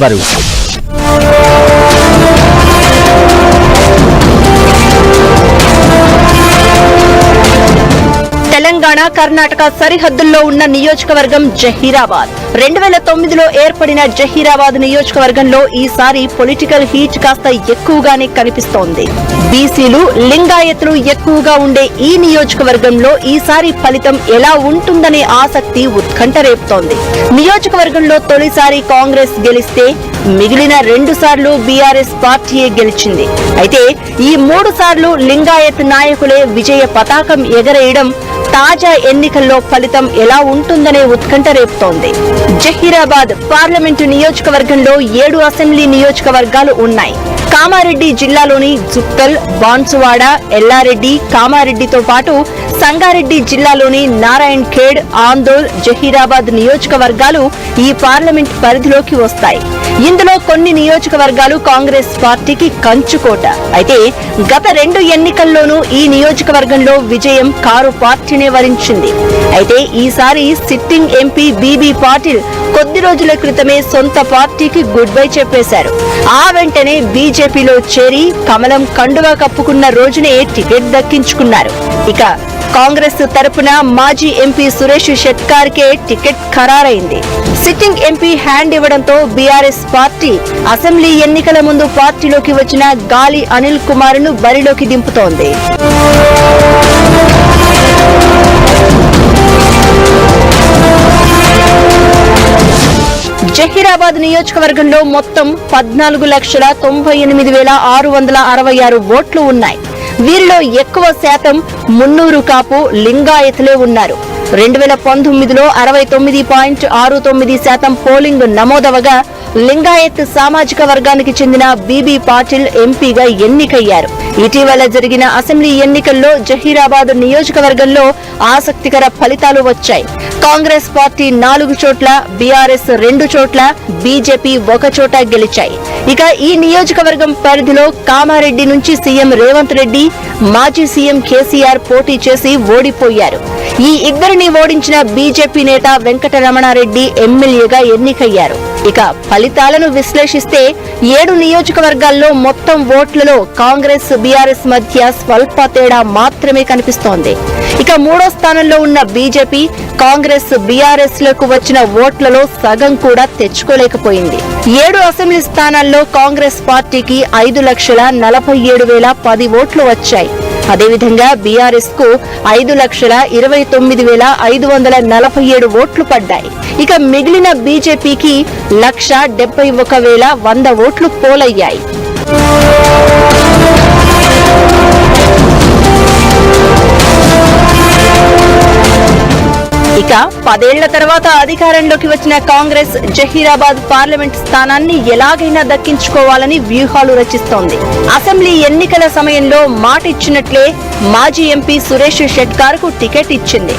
ಬರುವ కర్ణాటక సరిహద్దుల్లో ఉన్న నియోజకవర్గం జహీరాబాద్. రెండు వేల తొమ్మిదిలో ఏర్పడిన జహీరాబాద్ నియోజకవర్గంలో ఈసారి పొలిటికల్ హీట్ కాస్త ఎక్కువగానే కనిపిస్తోంది. బీసీలు లింగాయతులు ఎక్కువగా ఉండే ఈ నియోజకవర్గంలో ఈసారి ఫలితం ఎలా ఉంటుందనే ఆసక్తి ఉత్కంఠ రేపుతోంది. నియోజకవర్గంలో తొలిసారి కాంగ్రెస్ గెలిస్తే మిగిలిన రెండు సార్లు బీఆర్ఎస్ పార్టీయే గెలిచింది. అయితే ఈ మూడు సార్లు లింగాయత్ నాయకులే విజయ పతాకం ఎగరేయడం తాజా ఎన్నికల్లో ఫలితం ఎలా ఉంటుందనే ఉత్కంఠ రేపుతోంది. జహీరాబాద్ పార్లమెంటు నియోజకవర్గంలో ఏడు అసెంబ్లీ నియోజకవర్గాలు ఉన్నాయి. కామారెడ్డి జిల్లాలోని జుక్కల్ బాన్సువాడ ఎల్లారెడ్డి కామారెడ్డితో పాటు సంగారెడ్డి జిల్లాలోని నారాయణ్ ఖేడ్ ఆందోల్ జహీరాబాద్ నియోజకవర్గాలు ఈ పార్లమెంట్ పరిధిలోకి వస్తాయి. ఇందులో కొన్ని నియోజకవర్గాలు కాంగ్రెస్ పార్టీకి కంచుకోట. అయితే గత రెండు ఎన్నికల్లోనూ ఈ నియోజకవర్గంలో విజయం కారు పార్టీనే వరించింది. అయితే ఈసారి సిట్టింగ్ ఎంపీ బీబీ పాటిల్ కొద్ది రోజుల క్రితమే సొంత పార్టీకి గుడ్ బై చెప్పేశారు. ఆ వెంటనే బీజేపీలో చేరి కమలం కండువా కప్పుకున్న రోజునే టికెట్ దక్కించుకున్నారు. ఇక కాంగ్రెస్ తరపున మాజీ ఎంపీ సురేష్ షెట్కార్కే టికెట్ ఖరారైంది. సిట్టింగ్ ఎంపీ హ్యాండ్ ఇవ్వడంతో బీఆర్ఎస్ పార్టీ అసెంబ్లీ ఎన్నికల ముందు పార్టీలోకి వచ్చిన గాలి అనిల్ కుమార్ను బరిలోకి దింపుతోంది. జహీరాబాద్ నియోజకవర్గంలో మొత్తం పద్నాలుగు లక్షల తొంభై ఎనిమిది వేల ఆరు వందల అరవై ఆరు ఓట్లు ఉన్నాయి. వీరిలో ఎక్కువ శాతం మున్నూరు కాపు లింగాయతులే ఉన్నారు. రెండు వేల పంతొమ్మిదిలో అరవై తొమ్మిది పాయింట్ ఆరు తొమ్మిది శాతం పోలింగ్ నమోదవగా లింగాయత్ సామాజిక వర్గానికి చెందిన బీబీ పాటిల్ ఎంపీగా ఎన్నికయ్యారు. ఇటీవల జరిగిన అసెంబ్లీ ఎన్నికల్లో జహీరాబాద్ నియోజకవర్గంలో ఆసక్తికర ఫలితాలు వచ్చాయి. కాంగ్రెస్ పార్టీ నాలుగు చోట్ల బీఆర్ఎస్ రెండు చోట్ల బీజేపీ ఒక చోట గెలిచాయి. ఇక ఈ నియోజకవర్గం పరిధిలో కామారెడ్డి నుంచి సీఎం రేవంత్ రెడ్డి మాజీ సీఎం కేసీఆర్ పోటీ చేసి ఓడిపోయారు. ఈ ఇద్దరిని ఓడించిన బీజేపీ నేత వెంకటరమణారెడ్డి ఎమ్మెల్యేగా ఎన్నికయ్యారు. ఇక ఫలితాలను విశ్లేషిస్తే ఏడు నియోజకవర్గాల్లో మొత్తం ఓట్లలో కాంగ్రెస్ బీఆర్ఎస్ మధ్య స్వల్ప తేడా మాత్రమే కనిపిస్తోంది. ఇక మూడో స్థానంలో ఉన్న బీజేపీ కాంగ్రెస్ బీఆర్ఎస్లకు వచ్చిన ఓట్లలో సగం కూడా తెచ్చుకోలేకపోయింది. ఏడు అసెంబ్లీ స్థానాల్లో కాంగ్రెస్ పార్టీకి ఐదు లక్షల నలభై ఏడు వేల పది ఓట్లు వచ్చాయి. అదేవిధంగా బీఆర్ఎస్కు ఐదు లక్షల ఇరవై తొమ్మిది వేల ఐదు వందల నలభై ఏడు ఓట్లు పడ్డాయి. ఇక మిగిలిన బీజేపీకి లక్ష డెబ్బై ఒక వేల వంద ఓట్లు పోలయ్యాయి. ఇక పదేళ్ళ తర్వాత అధికారంలోకి వచ్చిన కాంగ్రెస్ జహీరాబాద్ పార్లమెంట్ స్థానాన్ని ఎలాగైనా దక్కించుకోవాలని వ్యూహాలు రచిస్తోంది. అసెంబ్లీ ఎన్నికల సమయంలో మాట ఇచ్చినట్లే మాజీ ఎంపీ సురేష్ షెట్కార్కు టికెట్ ఇచ్చింది.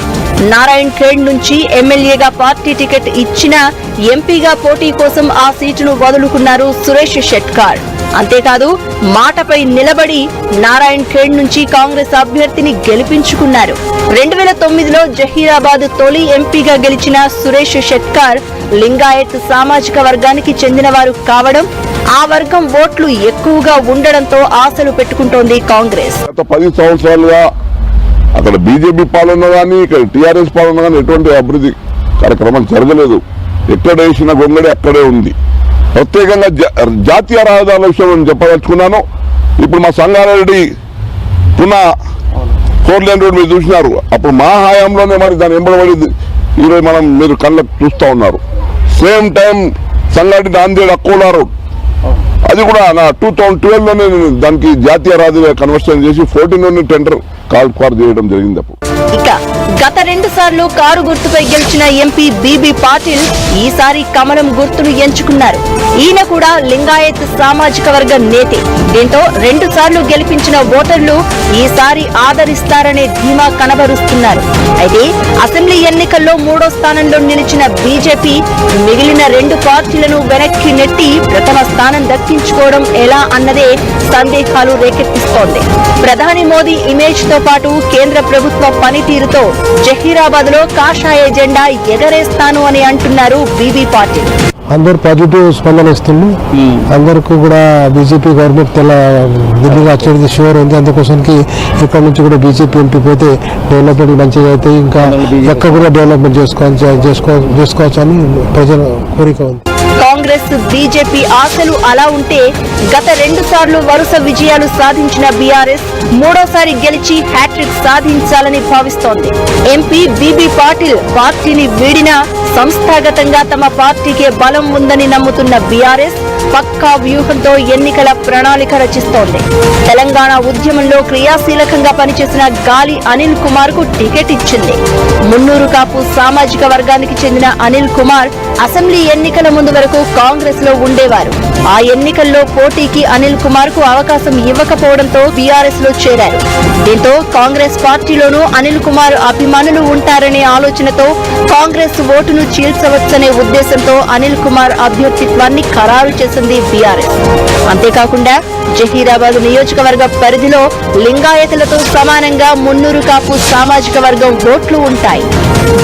నారాయణ్ ఖేడ్ నుంచి ఎమ్మెల్యేగా పార్టీ టికెట్ ఇచ్చిన ఎంపీగా పోటీ కోసం ఆ సీటును వదులుకున్నారు సురేష్ షెట్కార్. అంతేకాదు మాటపై నిలబడి నారాయణ్ ఖేడ్ నుంచి కాంగ్రెస్ అభ్యర్థిని గెలిపించుకున్నారు. రెండు వేల తొమ్మిదిలో జహీరాబాద్ తొలి ఎంపీగా గెలిచిన సురేష్ షెట్కార్ లింగాయత్ సామాజిక వర్గానికి చెందినవారు కావడం ఆ వర్గం ఓట్లు ఎక్కువగా ఉండడంతో ఆశలు పెట్టుకుంటోంది కాంగ్రెస్. గత పది సంవత్సరాలుగా అక్కడ బీజేపీ పాలన కానీ ఇక్కడ టీఆర్ఎస్ పాలన కానీ ఎటువంటి అభివృద్ధి కార్యక్రమం జరగలేదు. ఎక్కడ వేసిన గొంగడి అక్కడే ఉంది. ప్రత్యేకంగా జా- జాతీయ రహదారుల విషయం నేను చెప్పదలుచుకున్నాను. ఇప్పుడు మా సంగారెడ్డి పున ఫోర్ లైన్ రోడ్ మీరు చూసినారు. అప్పుడు మా హయాంలోనే మరి దాని ఎంబడబడి ఈరోజు మనం మీరు కళ్ళకు చూస్తూ ఉన్నారు. Same time Sangareddy Nanded Akola road. అది కూడా నా టూ థౌసండ్ ట్వెల్వ్లోనే నేను దానికి జాతీయ రాజుగా కన్వర్షన్ చేసి ఫోర్టీన్లోనే టెండర్. కాల్ ఫార్ చేయడం జరిగింది అప్పుడు. ఇక గత రెండు సార్లు కారు గుర్తుపై గెలిచిన ఎంపీ బీబీ పాటిల్ ఈసారి కమలం గుర్తును ఎంచుకున్నారు. ఈయన కూడా లింగాయత్ సామాజిక వర్గ నేతే. దీంతో రెండు సార్లు గెలిపించిన ఓటర్లు ఈసారి ఆదరిస్తారనే ధీమా కనబరుస్తున్నారు. అయితే అసెంబ్లీ ఎన్నికల్లో మూడో స్థానంలో నిలిచిన బీజేపీ మిగిలిన రెండు పార్టీలను వెనక్కి నెట్టి ప్రథమ స్థానం దక్కించుకోవడం ఎలా అన్నదే సందేహాలు రేకెత్తిస్తోంది. ప్రధాని మోదీ ఇమేజ్తో పాటు కేంద్ర ప్రభుత్వ పనితీరుతో జహీరాబాద్లో కాషాయ జెండా ఎగరేస్తాను అని అంటున్నారు బీబీ పాటిల్. అందరు పాజిటివ్ స్పందన ఇస్తుంది. అందరికీ కూడా బీజేపీ గవర్నమెంట్ తెల్ల ఢిల్లీలో వచ్చేది షూర్ ఉంది. అందుకోసానికి ఇక్కడ నుంచి కూడా బీజేపీ ఎంపీ పోతే డెవలప్మెంట్ మంచిగా అయితే ఇంకా ఎక్కడ కూడా డెవలప్మెంట్ చేసుకోవచ్చు చేసుకో చేసుకోవచ్చు అని ప్రజల కోరిక ఉంది. కాంగ్రెస్ బీజేపీ ఆశలు అలా ఉంటే గత రెండు సార్లు వరుస విజయాలు సాధించిన బీఆర్ఎస్ మూడోసారి గెలిచి హ్యాట్రిక్ సాధించాలని భావిస్తోంది. ఎంపీ బీబీ పాటిల్ పార్టీని వీడినా సంస్థాగతంగా తమ పార్టీకే బలం ఉందని నమ్ముతున్న బీఆర్ఎస్ పక్కా వ్యూహంతో ఎన్నికల ప్రణాళిక రచిస్తోంది. తెలంగాణ ఉద్యమంలో క్రియాశీలకంగా పనిచేసిన గాలి అనిల్ కుమార్కు టికెట్ ఇచ్చింది. మున్నూరు కాపు సామాజిక వర్గానికి చెందిన అనిల్ కుమార్ అసెంబ్లీ ఎన్నికల ముందు వరకు కాంగ్రెస్లో ఉండేవారు. ఆ ఎన్నికల్లో పోటీకి అనిల్ కుమార్కు అవకాశం ఇవ్వకపోవడంతో బీఆర్ఎస్లో చేరారు. దీంతో కాంగ్రెస్ పార్టీలోనూ అనిల్ కుమార్ అభిమానులు ఉంటారనే ఆలోచనతో కాంగ్రెస్ ఓటును చీల్చవచ్చనే ఉద్దేశంతో అనిల్ కుమార్ అభ్యర్థిత్వాన్ని ఖరారు చేసింది బీఆర్ఎస్. అంతేకాకుండా జహీరాబాద్ నియోజకవర్గ పరిధిలో లింగాయతులతో సమానంగా మున్నూరు కాపు సామాజిక వర్గం ఓట్లు ఉంటాయి.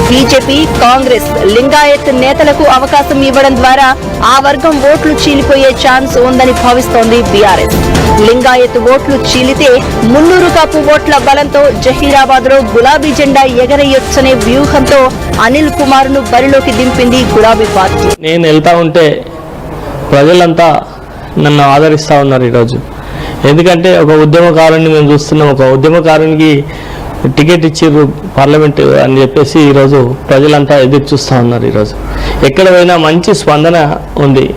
బీజేపీ కాంగ్రెస్ లింగాయత్ నేతలకు అవకాశం ఇవ్వడం ద్వారా ఆ వర్గం ఓట్లు చీలిపోయే ఛాన్స్ ఉందని భావిస్తోంది బీఆర్ఎస్. లింగాయత్ ఓట్లు చీలితే మున్నూరు కాపు ఓట్ల బలంతో జహీరాబాద్లో గులాబీ జెండా ఎగరేయొచ్చనే వ్యూహంతో అనిల్ కుమార్ను బరిలోకి దింపింది గులాబీ పార్టీ. నేను వెళ్తా ఉంటే ప్రజలంతా నన్ను ఆదరిస్తూ ఉన్నారు ఈరోజు. ఎందుకంటే ఒక ఉద్యమకారుని మేము చూస్తున్నాం. ఒక ఉద్యమకారునికి టికెట్ ఇచ్చిర్రు పార్లమెంట్ అని చెప్పేసి ఈరోజు ప్రజలంతా ఎదురు చూస్తూ ఉన్నారు ఈరోజు. ఎక్కడ పోయినా మంచి స్పందన ఉంది.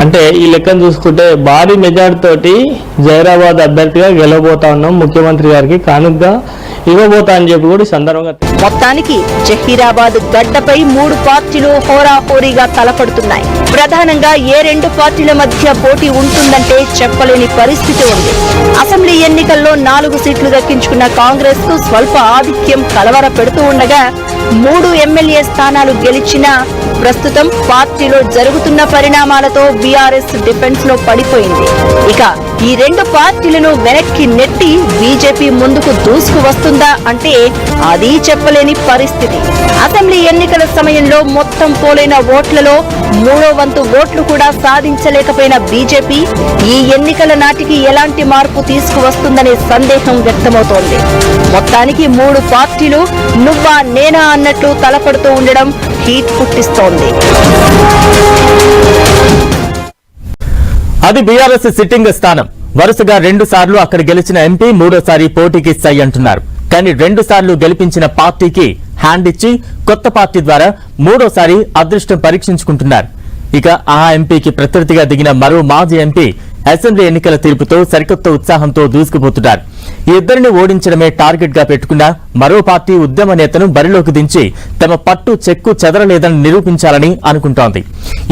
అంటే ఈ లెక్కను చూసుకుంటే భారీ మెజార్టీ తోటి జైరాబాద్ అభ్యర్థిగా గెలవబోతా ఉన్నాం. ముఖ్యమంత్రి గారికి కానుకగా ఇవ్వబోతా అని చెప్పి కూడా సందర్భంగా మొత్తానికి జహీరాబాద్ గడ్డపై మూడు పార్టీలు హోరాహోరీగా తలపడుతున్నాయి. ప్రధానంగా ఏ రెండు పార్టీల మధ్య పోటీ ఉంటుందంటే చెప్పలేని పరిస్థితి ఉంది. అసెంబ్లీ ఎన్నికల్లో నాలుగు సీట్లు దక్కించుకున్న కాంగ్రెస్కు స్వల్ప ఆధిక్యం కలవర పెడుతూ ఉండగా మూడు ఎమ్మెల్యే స్థానాలు గెలిచినా ప్రస్తుతం పార్టీలో జరుగుతున్న పరిణామాలతో బీఆర్ఎస్ డిఫెన్స్లో పడిపోయింది. ఇక ఈ రెండు పార్టీలను వెనక్కి నెట్టి బీజేపీ ముందుకు దూసుకు వస్తుందా అంటే అది చెప్పలేని పరిస్థితి. అసెంబ్లీ ఎన్నికల సమయంలో మొత్తం పోలైన ఓట్లలో మూడో వంతు ఓట్లు కూడా సాధించలేకపోయిన బీజేపీ ఈ ఎన్నికల నాటికి ఎలాంటి మార్పు తీసుకువస్తుందనే సందేహం వ్యక్తమవుతోంది. మొత్తానికి మూడు పార్టీలు నువ్వా నేనా అన్నట్లు తలపడుతూ ఉండడం హీట్ పుట్టిస్తోంది. అది బీఆర్ఎస్ సిట్టింగ్ స్థానం. వరుసగా రెండు సార్లు అక్కడ గెలిచిన ఎంపీ మూడోసారి పోటీకి సై అంటున్నారు. కానీ రెండు సార్లు గెలిపించిన పార్టీకి హ్యాండ్ ఇచ్చి కొత్త పార్టీ ద్వారా మూడోసారి అదృష్టం పరీక్షించుకుంటున్నారు. ఇక ఆ ఎంపీకి ప్రత్యర్థిగా దిగిన మరో మాజీ ఎంపీ అసెంబ్లీ ఎన్నికల తీర్పుతో సరికొత్త ఉత్సాహంతో దూసుకుపోతున్నారు. ఈ ఇద్దరిని ఓడించడమే టార్గెట్గా పెట్టుకున్న మరో పార్టీ ఉద్యమ నేతను బరిలోకి దించి తమ పట్టు చెక్కు చెదరలేదని నిరూపించాలని అనుకుంటోంది.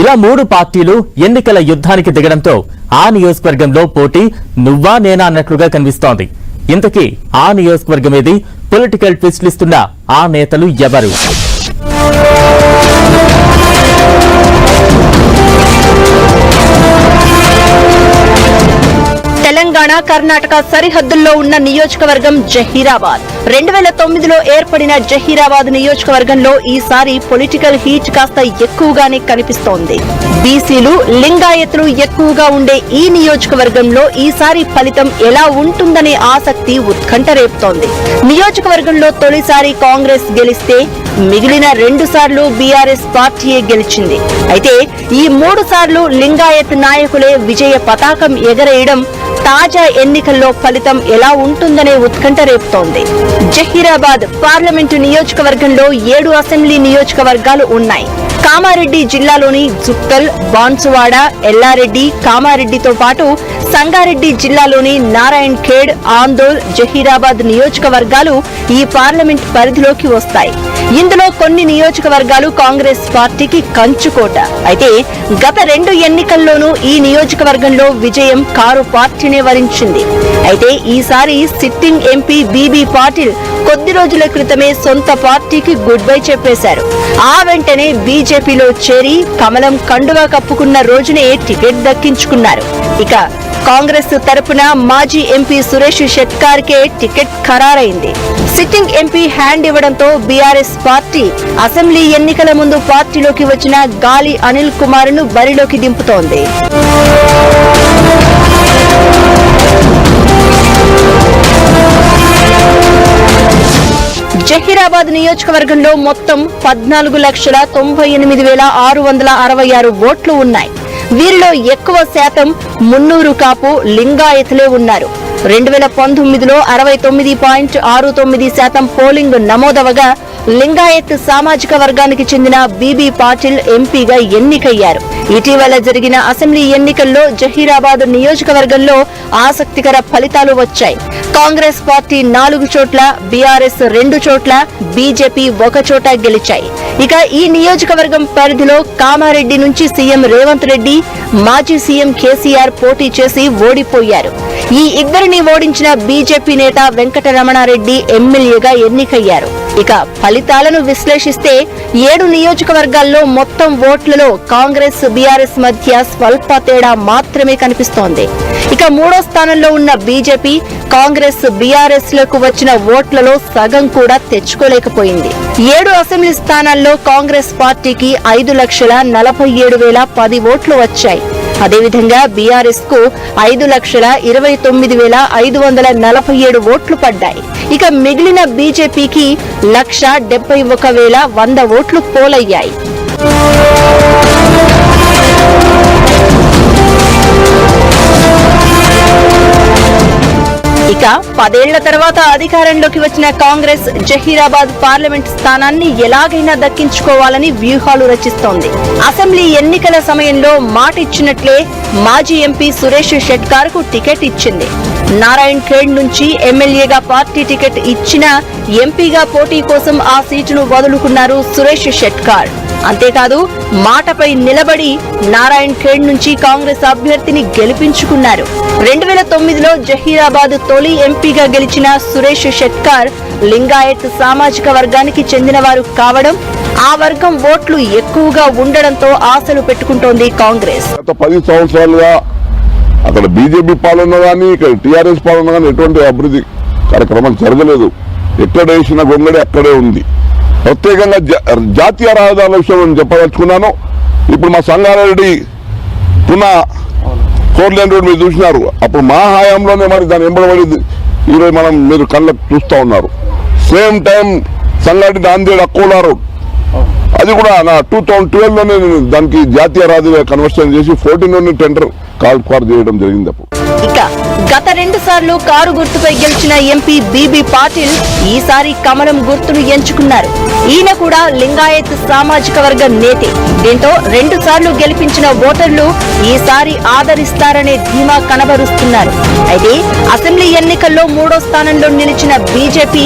ఇలా మూడు పార్టీలు ఎన్నికల యుద్ధానికి దిగడంతో ఆ నియోజకవర్గంలో పోటీ నువ్వా నేనా అన్నట్లుగా కనిపిస్తోంది. ఇంతకీ ఆ నియోజకవర్గం ఏది పొలిటికల్ ట్విస్ట్లిస్తున్న ఆ నేతలు ఎవరు? తెలంగాణ కర్ణాటక సరిహద్దుల్లో ఉన్న నియోజకవర్గం జహీరాబాద్. రెండు వేల తొమ్మిదిలో ఏర్పడిన జహీరాబాద్ నియోజకవర్గంలో ఈసారి పొలిటికల్ హీట్ కాస్త ఎక్కువగానే కనిపిస్తోంది. బీసీలు లింగాయతులు ఎక్కువగా ఉండే ఈ నియోజకవర్గంలో ఈసారి ఫలితం ఎలా ఉంటుందనే ఆసక్తి ఉత్కంఠ రేపుతోంది నియోజకవర్గంలో తొలిసారి కాంగ్రెస్ గెలిస్తే మిగిలిన రెండు సార్లు బీఆర్ఎస్ పార్టీయే గెలిచింది. అయితే ఈ మూడు సార్లు లింగాయత్ నాయకులే విజయ పతాకం ఎగరేయడం తాజా ఎన్నికల్లో ఫలితం ఎలా ఉంటుందనే ఉత్కంఠ రేపుతోంది. జహీరాబాద్ పార్లమెంటు నియోజకవర్గంలో ఏడు అసెంబ్లీ నియోజకవర్గాలు ఉన్నాయి. కామారెడ్డి జిల్లాలోని జుక్కల్ బాన్సువాడ ఎల్లారెడ్డి కామారెడ్డితో పాటు సంగారెడ్డి జిల్లాలోని నారాయణ్ ఖేడ్ ఆందోల్ జహీరాబాద్ నియోజకవర్గాలు ఈ పార్లమెంట్ పరిధిలోకి వస్తాయి. ఇందులో కొన్ని నియోజకవర్గాలు కాంగ్రెస్ పార్టీకి కంచుకోట. అయితే గత రెండు ఎన్నికల్లోనూ ఈ నియోజకవర్గంలో విజయం కారు పార్టీనే వరించింది. అయితే ఈసారి సిట్టింగ్ ఎంపీ బీబీ పాటిల్ కొద్ది రోజుల క్రితమే సొంత పార్టీకి గుడ్ బై చెప్పేశారు. ఆ వెంటనే బీజేపీలో చేరి కమలం కండువా కప్పుకున్న రోజునే టికెట్ దక్కించుకున్నారు. ఇక కాంగ్రెస్ తరపున మాజీ ఎంపీ సురేష్ షెట్కార్కే టికెట్ ఖరారైంది. సిట్టింగ్ ఎంపీ హ్యాండ్ ఇవ్వడంతో బీఆర్ఎస్ పార్టీ అసెంబ్లీ ఎన్నికల ముందు పార్టీలోకి వచ్చిన గాలి అనిల్ కుమార్ను బరిలోకి దింపుతోంది. జహీరాబాద్ నియోజకవర్గంలో మొత్తం పద్నాలుగు లక్షల తొంభై ఎనిమిది వేల ఆరు వందల అరవై ఆరు ఓట్లు ఉన్నాయి. వీరిలో ఎక్కువ శాతం మున్నూరు కాపు లింగాయతులే ఉన్నారు. రెండు వేల పంతొమ్మిదిలో అరవై తొమ్మిది పాయింట్ ఆరు తొమ్మిది శాతం పోలింగ్ నమోదవగా లింగాయత్ సామాజిక వర్గానికి చెందిన బీబీ పాటిల్ ఎంపీగా ఎన్నికయ్యారు. ఇటీవల జరిగిన అసెంబ్లీ ఎన్నికల్లో జహీరాబాద్ నియోజకవర్గంలో ఆసక్తికర ఫలితాలు వచ్చాయి. కాంగ్రెస్ పార్టీ నాలుగు చోట్ల బీఆర్ఎస్ రెండు చోట్ల బీజేపీ ఒక చోట గెలిచాయి. ఇక ఈ నియోజకవర్గం పరిధిలో కామారెడ్డి నుంచి సీఎం రేవంత్ రెడ్డి మాజీ సీఎం కేసీఆర్ పోటీ చేసి ఓడిపోయారు. ఈ ఇద్దరిని ఓడించిన బీజేపీ నేత వెంకటరమణారెడ్డి ఎమ్మెల్యేగా ఎన్నికయ్యారు. ఇక ఫలితాలను విశ్లేషిస్తే ఏడు నియోజకవర్గాల్లో మొత్తం ఓట్లలో కాంగ్రెస్ బీఆర్ఎస్ మధ్య స్వల్ప తేడా మాత్రమే కనిపిస్తోంది. ఇక మూడో స్థానంలో ఉన్న బీజేపీ కాంగ్రెస్ బీఆర్ఎస్లకు వచ్చిన ఓట్లలో సగం కూడా తెచ్చుకోలేకపోయింది. ఏడు అసెంబ్లీ స్థానాల్లో కాంగ్రెస్ పార్టీకి ఐదు లక్షల నలభై ఏడు వేల పది ఓట్లు వచ్చాయి. అదేవిధంగా బీఆర్ఎస్కు ఐదు లక్షల ఇరవై తొమ్మిది వేల ఐదు వందల నలభై ఏడు ఓట్లు పడ్డాయి. ఇక మిగిలిన బీజేపీకి లక్ష డెబ్బై ఒక వేల వంద ఓట్లు పోలయ్యాయి. ఇక పదేళ్ళ తర్వాత అధికారంలోకి వచ్చిన కాంగ్రెస్ జహీరాబాద్ పార్లమెంట్ స్థానాన్ని ఎలాగైనా దక్కించుకోవాలని వ్యూహాలు రచిస్తోంది. అసెంబ్లీ ఎన్నికల సమయంలో మాట ఇచ్చినట్లే మాజీ ఎంపీ సురేష్ షెట్కార్కు టికెట్ ఇచ్చింది. నారాయణ్ ఖేడ్ నుంచి ఎమ్మెల్యేగా పార్టీ టికెట్ ఇచ్చినా ఎంపీగా పోటీ కోసం ఆ సీటును వదులుకున్నారు సురేష్ షెట్కార్ అంతేకాదు మాటపై నిలబడి నారాయణ్ ఖేడ్ నుంచి కాంగ్రెస్ అభ్యర్థిని గెలిపించుకున్నారు. రెండు వేల తొమ్మిదిలో జహీరాబాద్ తొలి ఎంపీగా గెలిచిన సురేష్ షెట్కార్ లింగాయత్ సామాజిక వర్గానికి చెందినవారు కావడం ఆ వర్గం ఓట్లు ఎక్కువగా ఉండడంతో ఆశలు పెట్టుకుంటోంది కాంగ్రెస్. గత పది సంవత్సరాలుగా అక్కడ బీజేపీ పాలన కానీ ఇక్కడ టీఆర్ఎస్ పాలన కానీ ఎటువంటి అభివృద్ధి కార్యక్రమాలు జరగలేదు. ఎక్కడ వేసిన గొంగడి అక్కడే ఉంది. ప్రత్యేకంగా జా- జాతీయ రహదారుల విషయం నేను చెప్పదలుచుకున్నాను. ఇప్పుడు మా Sangareddy Pune four line road మీరు చూసినారు. అప్పుడు మా హయాంలోనే మరి దాని ఎంబడబడి ఈరోజు మనం మీరు కళ్ళకు చూస్తూ ఉన్నారు. Same time Sangareddy Nanded Akola road. అది కూడా నా టూ థౌజండ్ ట్వెల్వ్లోనే నేను దానికి జాతీయ రాజుగా కన్వర్షన్ చేసి ఫోర్టీన్లోనే టెండర్ కాల్ ఫార్ చేయడం జరిగింది అప్పుడు. గత రెండు సార్లు కారు గుర్తుపై గెలిచిన ఎంపీ బీబీ పాటిల్ ఈసారి కమలం గుర్తును ఎంచుకున్నారు. ఈయన కూడా లింగాయత్ సామాజిక వర్గ నేతే. దీంతో రెండు సార్లు గెలిపించిన ఓటర్లు ఈసారి ఆదరిస్తారనే ధీమా కనబరుస్తున్నారు. అయితే అసెంబ్లీ ఎన్నికల్లో మూడో స్థానంలో నిలిచిన బీజేపీ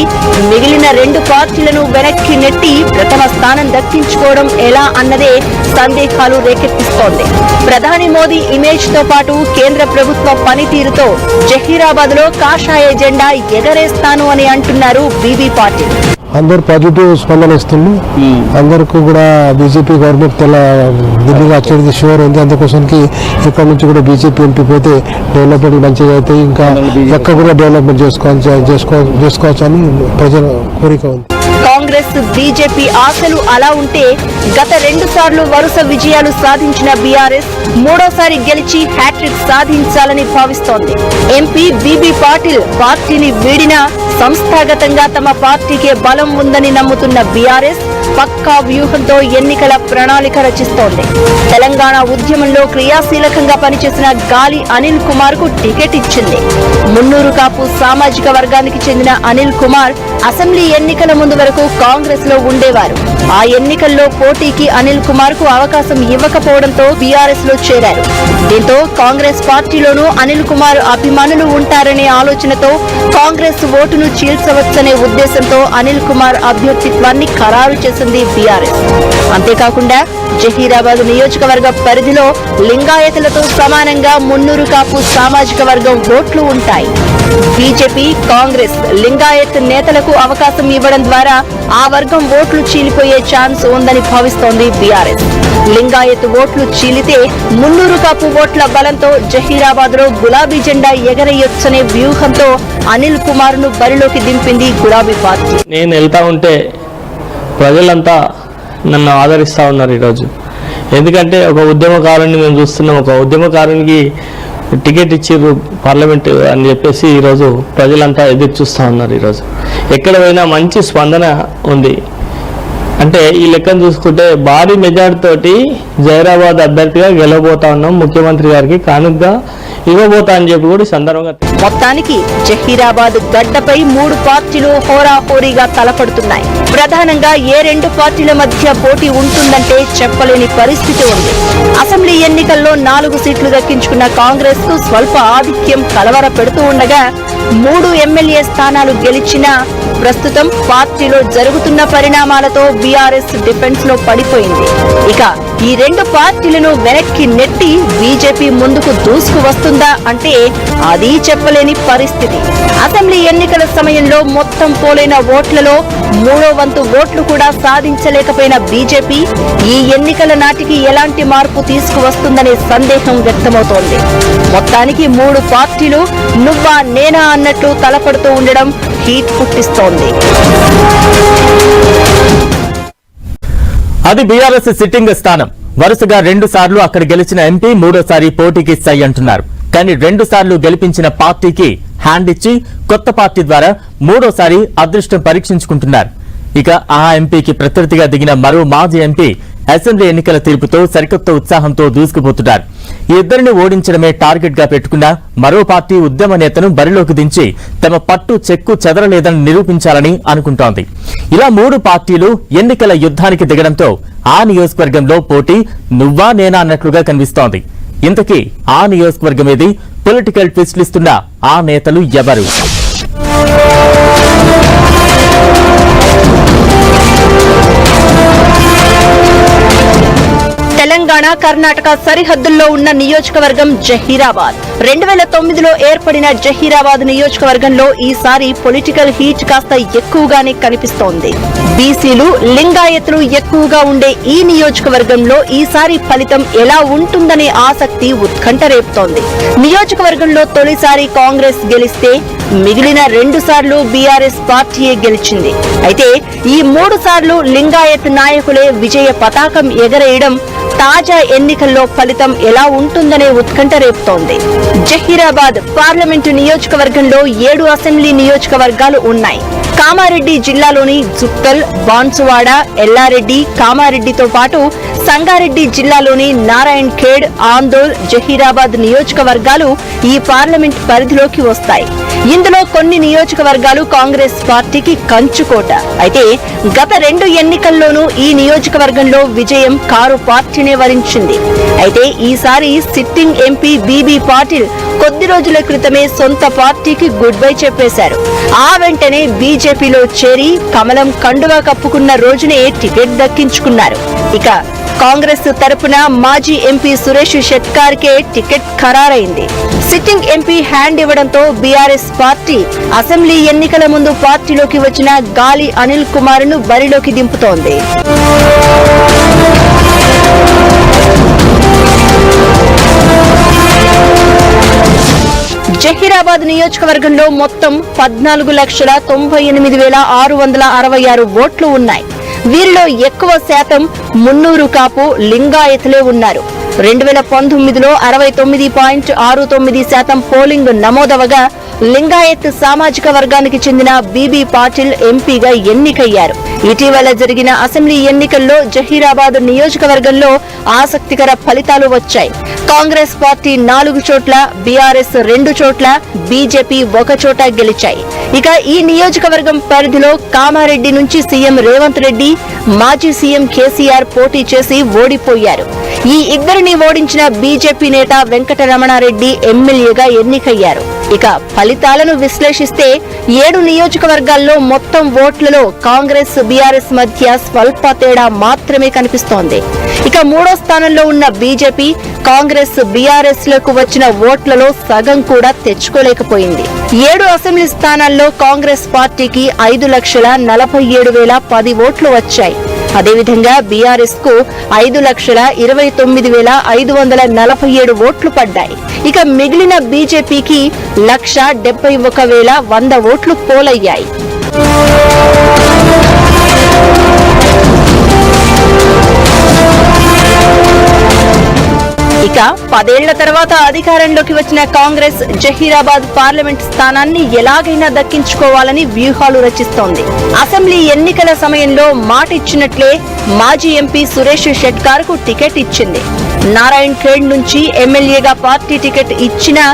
మిగిలిన రెండు పార్టీలను వెనక్కి నెట్టి ప్రథమ స్థానం దక్కించుకోవడం ఎలా అన్నదే సందేహాలు రేకెత్తిస్తోంది. ప్రధాని మోదీ ఇమేజ్తో పాటు కేంద్ర ప్రభుత్వ పనితీరుతో జహీరాబాద్లో కాషాయ జెండా ఎగరేస్తాను అని అంటున్నారు బీబీ పాటిల్ అందరు పాజిటివ్ స్పందన ఇస్తుండ్రు అందరికీ కూడా బీజేపీ గవర్నమెంట్ తెల ఢిల్లీలో వచ్చేది షూర్ ఉంది. అందుకోసానికి ఇక్కడ నుంచి కూడా బీజేపీ ఎంపీ పోతే డెవలప్మెంట్ మంచిగా అయితే ఇంకా ఎక్కడ కూడా డెవలప్మెంట్ చేసుకోవచ్చు చేసుకో చేసుకోవచ్చు అని ప్రజల కోరిక ఉంది. కాంగ్రెస్ బీజేపీ ఆశలు అలా ఉంటే గత రెండు సార్లు వరుస విజయాలు సాధించిన బీఆర్ఎస్ మూడోసారి గెలిచి హ్యాట్రిక్ సాధించాలని భావిస్తోంది. ఎంపీ బీబీ పాటిల్ పార్టీని వీడినా సంస్థాగతంగా తమ పార్టీకే బలం ఉందని నమ్ముతున్న బీఆర్ఎస్ పక్కా వ్యూహంతో ఎన్నికల ప్రణాళిక రచిస్తోంది. తెలంగాణ ఉద్యమంలో క్రియాశీలకంగా పనిచేసిన గాలి అనిల్ కుమార్కు టికెట్ ఇచ్చింది. మున్నూరు కాపు సామాజిక వర్గానికి చెందిన అనిల్ కుమార్ అసెంబ్లీ ఎన్నికల ముందు వరకు కాంగ్రెస్లో ఉండేవారు. ఆ ఎన్నికల్లో పోటీకి అనిల్ కుమార్కు అవకాశం ఇవ్వకపోవడంతో బీఆర్ఎస్లో చేరారు. దీంతో కాంగ్రెస్ పార్టీలోనూ అనిల్ కుమార్ అభిమానులు ఉంటారనే ఆలోచనతో కాంగ్రెస్ ఓటును చీల్చవచ్చనే ఉద్దేశంతో అనిల్ కుమార్ అభ్యర్థిత్వాన్ని ఖరారు చేసిన భావిస్తుంది బీఆర్ఎస్. అంతేకాకుండా జహీరాబాద్ నియోజకవర్గ పరిధిలో లింగాయతులతో సమానంగా మున్నూరు కాపు సామాజిక వర్గం ఓట్లు ఉంటాయి. బీజేపీ కాంగ్రెస్ లింగాయత్ నేతలకు అవకాశం ఇవ్వడం ద్వారా ఆ వర్గం ఓట్లు చీలిపోయే ఛాన్స్ ఉందని భావిస్తోంది బీఆర్ఎస్. లింగాయత్ ఓట్లు చీలితే మున్నూరు కాపు ఓట్ల బలంతో జహీరాబాద్లో గులాబీ జెండా ఎగరేయొచ్చనే వ్యూహంతో అనిల్ కుమార్ను బరిలోకి దింపింది గులాబీ పార్టీ. నేను వెళ్తా ఉంటే ప్రజలంతా నన్ను ఆదరిస్తూ ఉన్నారు ఈరోజు. ఎందుకంటే ఒక ఉద్యమకారుని మేము చూస్తున్నాం. ఒక ఉద్యమకారునికి టికెట్ ఇచ్చిర్రు పార్లమెంట్ అని చెప్పేసి ఈరోజు ప్రజలంతా ఎదురు చూస్తూ ఉన్నారు ఈరోజు. ఎక్కడ పోయినా మంచి స్పందన ఉంది. అంటే ఈ లెక్కను చూసుకుంటే భారీ మెజార్టీ తోటి జైరాబాద్ అభ్యర్థిగా గెలవబోతా ఉన్నాం ముఖ్యమంత్రి గారికి. కానుకగా ఇవ్వబోతా అని చెప్పి కూడా సందర్భంగా మొత్తానికి జహీరాబాద్ గడ్డపై మూడు పార్టీలు హోరాహోరీగా తలపడుతున్నాయి. ప్రధానంగా ఏ రెండు పార్టీల మధ్య పోటీ ఉంటుందంటే చెప్పలేని పరిస్థితి ఉంది. అసెంబ్లీ ఎన్నికల్లో నాలుగు సీట్లు దక్కించుకున్న కాంగ్రెస్కు స్వల్ప ఆధిక్యం కలవర పెడుతూ ఉండగా మూడు ఎమ్మెల్యే స్థానాలు గెలిచిన ప్రస్తుతం పార్టీలో జరుగుతున్న పరిణామాలతో బీఆర్ఎస్ డిఫెన్స్లో పడిపోయింది. ఇక ఈ రెండు పార్టీలను వెనక్కి నెట్టి బీజేపీ ముందుకు దూసుకు వస్తుంది అంటే అది చెప్పలేని పరిస్థితి. అసెంబ్లీ ఎన్నికల సమయంలో మొత్తం పోలైన ఓట్లలో మూడో వంతు ఓట్లు కూడా సాధించలేకపోయిన బీజేపీ ఈ ఎన్నికల నాటికి ఎలాంటి మార్పు తీసుకువస్తుందనే సందేహం వ్యక్తమవుతోంది. మొత్తానికి మూడు పార్టీలు నువ్వా నేనా అన్నట్లు తలపడుతూ ఉండడం హీట్ పుట్టిస్తోంది. అది బీఆర్ఎస్ సిట్టింగ్ స్థానం. వరుసగా రెండు సార్లు అక్కడ గెలిచిన ఎంపీ మూడోసారి పోటీకి సై అంటున్నారు. కానీ రెండు సార్లు గెలిపించిన పార్టీకి హ్యాండ్ ఇచ్చి కొత్త పార్టీ ద్వారా మూడోసారి అదృష్టం పరీక్షించుకుంటున్నారు. ఇక ఆ ఎంపీకి ప్రత్యర్థిగా దిగిన మరో మాజీ ఎంపీ అసెంబ్లీ ఎన్నికల తీర్పుతో సరికొత్త ఉత్సాహంతో దూసుకుపోతున్నారు. ఈ ఇద్దరిని ఓడించడమే టార్గెట్గా పెట్టుకున్న మరో పార్టీ ఉద్యమ నేతను బరిలోకి దించి తమ పట్టు చెక్కు చెదరలేదని నిరూపించాలని అనుకుంటోంది. ఇలా మూడు పార్టీలు ఎన్నికల యుద్ధానికి దిగడంతో ఆ నియోజకవర్గంలో పోటీ నువ్వా నేనా అన్నట్లుగా కనిపిస్తోంది. ఇంతకీ ఆ నియోజకవర్గం ఏది పొలిటికల్ ట్విస్ట్లు ఇస్తున్న ఆ నేతలు ఎవరు? తెలంగాణ కర్ణాటక సరిహద్దుల్లో ఉన్న నియోజకవర్గం జహీరాబాద్. రెండు వేల తొమ్మిదిలో ఏర్పడిన జహీరాబాద్ నియోజకవర్గంలో ఈసారి పొలిటికల్ హీట్ కాస్త ఎక్కువగానే కనిపిస్తోంది. బీసీలు లింగాయతులు ఎక్కువగా ఉండే ఈ నియోజకవర్గంలో ఈసారి ఫలితం ఎలా ఉంటుందనే ఆసక్తి ఉత్కంఠ రేపుతోంది నియోజకవర్గంలో తొలిసారి కాంగ్రెస్ గెలిస్తే మిగిలిన రెండు సార్లు బీఆర్ఎస్ పార్టీయే గెలిచింది. అయితే ఈ మూడు సార్లు లింగాయత్ నాయకులే విజయ పతాకం ఎగరేయడం తాజా ఎన్నికల్లో ఫలితం ఎలా ఉంటుందనే ఉత్కంఠ రేపుతోంది. జహీరాబాద్ పార్లమెంటు నియోజకవర్గంలో ఏడు అసెంబ్లీ నియోజకవర్గాలు ఉన్నాయి. కామారెడ్డి జిల్లాలోని జుక్కల్ బాన్సువాడ ఎల్లారెడ్డి కామారెడ్డితో పాటు సంగారెడ్డి జిల్లాలోని నారాయణ్ ఖేడ్ ఆందోల్ జహీరాబాద్ నియోజకవర్గాలు ఈ పార్లమెంట్ పరిధిలోకి వస్తాయి. ఇందులో కొన్ని నియోజకవర్గాలు కాంగ్రెస్ పార్టీకి కంచుకోట. అయితే గత రెండు ఎన్నికల్లోనూ ఈ నియోజకవర్గంలో విజయం కారు పార్టీనే వరించింది. అయితే ఈసారి సిట్టింగ్ ఎంపీ బీబీ పాటిల్ కొద్ది రోజుల క్రితమే సొంత పార్టీకి గుడ్ బై చెప్పేశారు. ఆ వెంటనే బీజేపీలో చేరి కమలం కండుగా కప్పుకున్న రోజునే టికెట్ దక్కించుకున్నారు. ఇక కాంగ్రెస్ తరపున మాజీ ఎంపీ సురేష్ షెట్కార్ కే టికెట్ ఖరారైంది. సిట్టింగ్ ఎంపీ హ్యాండ్ ఇవ్వడంతో బీఆర్ఎస్ పార్టీ అసెంబ్లీ ఎన్నికల ముందు పార్టీలోకి వచ్చిన గాలి అనిల్ కుమార్ను బరిలోకి దింపుతోంది. జహీరాబాద్ నియోజకవర్గంలో మొత్తం పద్నాలుగు లక్షల తొంభై ఎనిమిది వేల ఆరు వందల అరవై ఆరు ఓట్లు ఉన్నాయి. వీరిలో ఎక్కువ శాతం మున్నూరు కాపు లింగాయతులే ఉన్నారు. రెండు వేల పంతొమ్మిదిలో అరవై తొమ్మిది పాయింట్ ఆరు తొమ్మిది శాతం పోలింగ్ నమోదవగా లింగాయత్ సామాజిక వర్గానికి చెందిన బీబీ పాటిల్ ఎంపీగా ఎన్నికయ్యారు. ఇటీవల జరిగిన అసెంబ్లీ ఎన్నికల్లో జహీరాబాద్ నియోజకవర్గంలో ఆసక్తికర ఫలితాలు వచ్చాయి. కాంగ్రెస్ పార్టీ నాలుగు చోట్ల బీఆర్ఎస్ రెండు చోట్ల బీజేపీ ఒక చోట గెలిచాయి. ఇక ఈ నియోజకవర్గం పరిధిలో కామారెడ్డి నుంచి సీఎం రేవంత్ రెడ్డి మాజీ సీఎం కేసీఆర్ పోటీ చేసి ఓడిపోయారు. ఈ ఇద్దరిని ఓడించిన బీజేపీ నేత వెంకటరమణారెడ్డి ఎమ్మెల్యేగా ఎన్నికయ్యారు. ఇక ఫలితాలను విశ్లేషిస్తే ఏడు నియోజకవర్గాల్లో మొత్తం ఓట్లలో కాంగ్రెస్ బీఆర్ఎస్ మధ్య స్వల్ప తేడా మాత్రమే కనిపిస్తోంది. ఇక మూడో స్థానంలో ఉన్న బీజేపీ కాంగ్రెస్ బీఆర్ఎస్లకు వచ్చిన ఓట్లలో సగం కూడా తెచ్చుకోలేకపోయింది. ఏడు అసెంబ్లీ స్థానాల్లో కాంగ్రెస్ పార్టీకి ఐదు లక్షల నలభై ఏడు వేల పది ఓట్లు వచ్చాయి. అదేవిధంగా బీఆర్ఎస్కు ఐదు లక్షల ఇరవై తొమ్మిది వేల ఐదు వందల నలభై ఏడు ఓట్లు పడ్డాయి. ఇక మిగిలిన బీజేపీకి లక్ష డెబ్బై ఒక వేల వంద ఓట్లు పోలయ్యాయి. ఇక పదేళ్ళ తర్వాత అధికారంలోకి వచ్చిన కాంగ్రెస్ జహీరాబాద్ పార్లమెంట్ స్థానాన్ని ఎలాగైనా దక్కించుకోవాలని వ్యూహాలు రచిస్తోంది. అసెంబ్లీ ఎన్నికల సమయంలో మాట ఇచ్చినట్లే మాజీ ఎంపీ సురేష్ షెట్కార్కు టికెట్ ఇచ్చింది. నారాయణ్ ఖేడ్ నుంచి ఎమ్మెల్యేగా పార్టీ టికెట్ ఇచ్చినా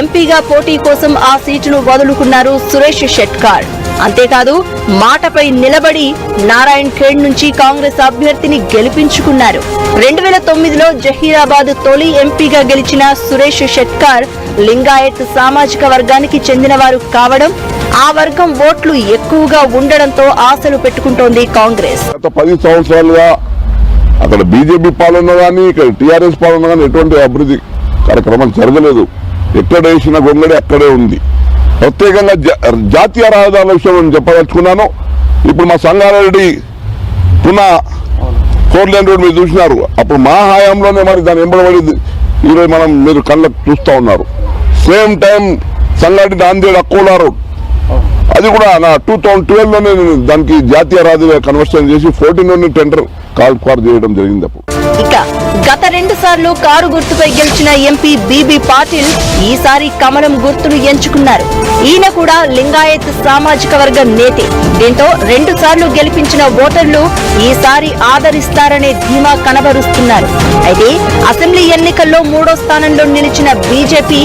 ఎంపీగా పోటీ కోసం ఆ సీటును వదులుకున్నారు సురేష్ షెట్కార్ అంతేకాదు మాటపై నిలబడి నారాయణ్ ఖేడ్ నుంచి కాంగ్రెస్ అభ్యర్థిని గెలిపించుకున్నారు. రెండు వేల తొమ్మిదిలో జహీరాబాద్ తొలి ఎంపీగా గెలిచిన సురేష్ షెట్కార్ లింగాయత్ సామాజిక వర్గానికి చెందినవారు కావడం ఆ వర్గం ఓట్లు ఎక్కువగా ఉండడంతో ఆశలు పెట్టుకుంటోంది కాంగ్రెస్. గత పది సంవత్సరాలుగా అక్కడ బీజేపీ పాలన కానీ ఇక్కడ టీఆర్ఎస్ పాలన కానీ ఎటువంటి అభివృద్ధి కార్యక్రమాలు జరగలేదు. ఎక్కడ వేసిన గొంగడి అక్కడే ఉంది. ప్రత్యేకంగా జా- జాతీయ రహదారుల విషయం నేను చెప్పదలుచుకున్నాను. ఇప్పుడు మా సంగారెడ్డి పున ఫోర్ లైన్ రోడ్ మీరు చూసినారు. అప్పుడు మా హయాంలోనే మరి దాని ఎంబడబడి ఈరోజు మనం మీరు కళ్ళకు చూస్తూ ఉన్నారు. Same time Sangareddy Nanded Akola road. అది కూడా నా టూ థౌజండ్ ట్వెల్వ్లోనే నేను దానికి జాతీయ రాజుగా కన్వర్షన్ చేసి ఫోర్టీన్లోనే టెండర్ కాల్ ఫార్ చేయడం జరిగింది అప్పుడు. గత రెండు సార్లు కారు గుర్తుపై గెలిచిన ఎంపీ బీబీ పాటిల్ ఈసారి కమలం గుర్తును ఎంచుకున్నారు. ఈయన కూడా లింగాయత్ సామాజిక వర్గ నేతే. దీంతో రెండు సార్లు గెలిపించిన ఓటర్లు ఈసారి ఆదరిస్తారనే ధీమా కనబరుస్తున్నారు. అయితే అసెంబ్లీ ఎన్నికల్లో మూడో స్థానంలో నిలిచిన బీజేపీ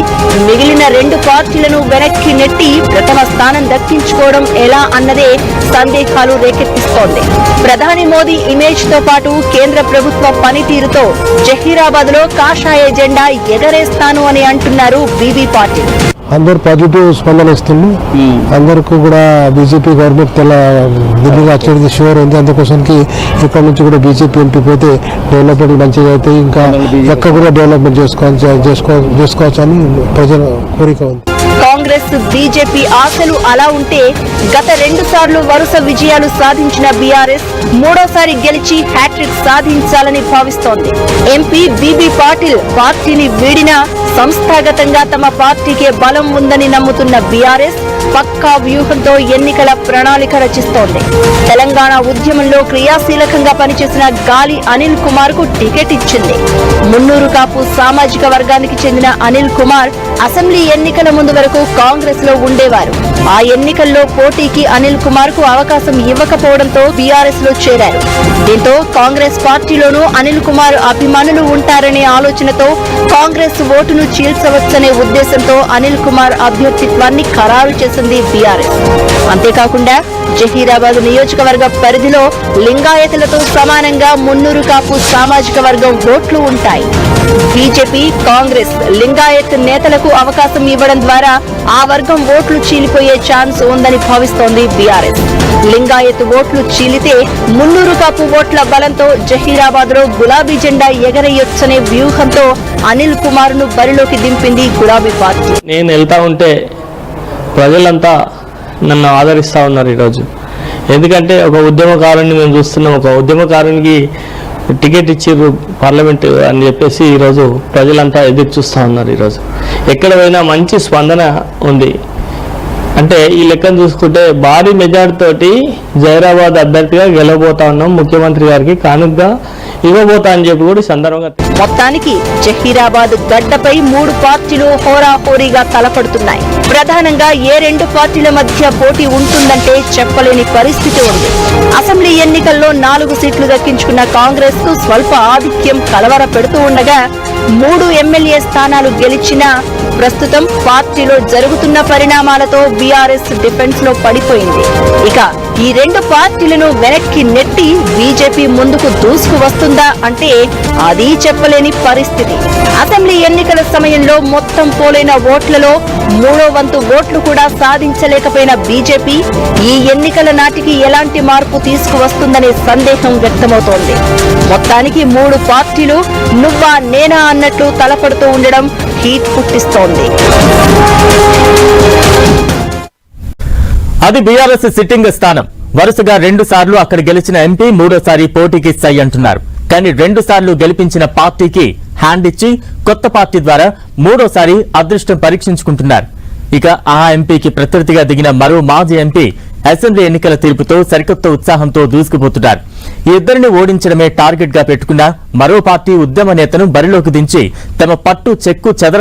మిగిలిన రెండు పార్టీలను వెనక్కి నెట్టి ప్రథమ స్థానం దక్కించుకోవడం ఎలా అన్నదే సందేహాలు రేకెత్తిస్తోంది. ప్రధాని మోదీ ఇమేజ్తో పాటు కేంద్ర ప్రభుత్వ పనితీరుతో జహీరాబాద్లో కాషాయ జెండా ఎగరేస్తాను అని అంటున్నారు బీబీ పాటిల్ అందరు పాజిటివ్ స్పందన ఇస్తుంది. అందరికీ కూడా బీజేపీ గవర్నమెంట్ తెల ఢిల్లీగా వచ్చేది షూర్ ఉంది. అందుకోసానికి ఇక్కడ నుంచి కూడా బీజేపీ ఎంపీ పోతే డెవలప్మెంట్ మంచిగా అయితే ఇంకా ఎక్కడ కూడా డెవలప్మెంట్ చేసుకోవచ్చు చేసుకో చేసుకోవచ్చు అని ప్రజల కోరిక ఉంది. కాంగ్రెస్ బీజేపీ ఆశలు అలా ఉంటే గత రెండు సార్లు వరుస విజయాలు సాధించిన బీఆర్ఎస్ మూడోసారి గెలిచి హ్యాట్రిక్ సాధించాలని భావిస్తోంది. ఎంపీ బీబీ పాటిల్ పార్టీని వీడినా సంస్థాగతంగా తమ పార్టీకే బలం ఉందని నమ్ముతున్న బీఆర్ఎస్ పక్కా వ్యూహంతో ఎన్నికల ప్రణాళిక రచిస్తోంది. తెలంగాణ ఉద్యమంలో క్రియాశీలకంగా పనిచేసిన గాలి అనిల్ కుమార్కు టికెట్ ఇచ్చింది. మున్నూరు కాపు సామాజిక వర్గానికి చెందిన అనిల్ కుమార్ అసెంబ్లీ ఎన్నికల ముందు వరకు కాంగ్రెస్లో ఉండేవారు. ఆ ఎన్నికల్లో పోటీకి అనిల్ కుమార్కు అవకాశం ఇవ్వకపోవడంతో బీఆర్ఎస్లో చేరారు. దీంతో కాంగ్రెస్ పార్టీలోనూ అనిల్ కుమార్ అభిమానులు ఉంటారనే ఆలోచనతో కాంగ్రెస్ ఓటును చీల్చవచ్చనే ఉద్దేశంతో అనిల్ కుమార్ అభ్యర్థిత్వాన్ని ఖరారు చేసింది బీఆర్ఎస్. అంతేకాకుండా జహీరాబాద్ నియోజకవర్గ పరిధిలో లింగాయతులతో సమానంగా మున్నూరు కాపు సామాజిక వర్గం ఓట్లు ఉంటాయి. బీజేపీ కాంగ్రెస్ లింగాయత్ నేతలకు అవకాశం ఇవ్వడం ద్వారా ఆ వర్గం ఓట్లు చీలిపోయే ఛాన్స్ ఉందని భావిస్తోంది బీఆర్ఎస్. లింగాయత్ ఓట్లు చీలితే మున్నూరు కాపు ఓట్ల బలంతో జహీరాబాద్లో గులాబీ జెండా ఎగరేయొచ్చనే వ్యూహంతో అనిల్ కుమార్ను బరిలోకి దింపింది గులాబీ పార్టీ. నేను వెళ్తా ఉంటే ప్రజలంతా నన్ను ఆదరిస్తా ఉన్నారు ఈరోజు. ఎందుకంటే ఒక ఉద్యమకారుని మేము చూస్తున్నాం. ఒక ఉద్యమకారునికి టికెట్ ఇచ్చిర్రు పార్లమెంట్ అని చెప్పేసి ఈరోజు ప్రజలంతా ఎదురు చూస్తూ ఉన్నారు ఈరోజు. ఎక్కడ పోయినా మంచి స్పందన ఉంది. అంటే ఈ లెక్కను చూసుకుంటే భారీ మెజార్టీ తోటి జైరాబాద్ అభ్యర్థిగా గెలవబోతా ఉన్నాం ముఖ్యమంత్రి గారికి కానుకగా ఇవ్వబోతా అని చెప్పి కూడా సందర్భంగా మొత్తానికి జహీరాబాద్ గడ్డపై మూడు పార్టీలు హోరాహోరీగా తలపడుతున్నాయి. ప్రధానంగా ఏ రెండు పార్టీల మధ్య పోటీ ఉంటుందంటే చెప్పలేని పరిస్థితి ఉంది. అసెంబ్లీ ఎన్నికల్లో నాలుగు సీట్లు దక్కించుకున్న కాంగ్రెస్కు స్వల్ప ఆధిక్యం కలవర పెడుతూ ఉండగా మూడు ఎమ్మెల్యే స్థానాలు గెలిచినా ప్రస్తుతం పార్టీలో జరుగుతున్న పరిణామాలతో బీఆర్ఎస్ డిఫెన్స్లో పడిపోయింది. ఇక ఈ రెండు పార్టీలను వెనక్కి నెట్టి బీజేపీ ముందుకు దూసుకు వస్తుందా అంటే అది చెప్పలేదు చెప్పలేని పరిస్థితి. అసెంబ్లీ ఎన్నికల సమయంలో మొత్తం పోలైన ఓట్లలో మూడో వంతు ఓట్లు కూడా సాధించలేకపోయిన బీజేపీ ఈ ఎన్నికల నాటికి ఎలాంటి మార్పు తీసుకువస్తుందనే సందేహం వ్యక్తమవుతోంది. మొత్తానికి మూడు పార్టీలు నువ్వా నేనా అన్నట్లు తలపడుతూ ఉండడం హీట్ పుట్టిస్తోంది. అది బీఆర్ఎస్ సిట్టింగ్ స్థానం. వరుసగా రెండు సార్లు అక్కడ గెలిచిన ఎంపీ మూడోసారి పోటీకి సై అంటున్నారు. కానీ రెండు సార్లు గెలిపించిన పార్టీకి హ్యాండ్ ఇచ్చి కొత్త పార్టీ ద్వారా మూడోసారి అదృష్టం పరీక్షించుకుంటున్నారు. ఇక ఆ ఎంపీకి ప్రత్యర్థిగా దిగిన మరో మాజీ ఎంపీ అసెంబ్లీ ఎన్నికల తీర్పుతో సరికొత్త ఉత్సాహంతో దూసుకుపోతున్నారు. ఈ ఇద్దరిని ఓడించడమే టార్గెట్గా పెట్టుకున్న మరో పార్టీ ఉద్యమ నేతను బరిలోకి దించి తమ పట్టు చెక్కు చెదర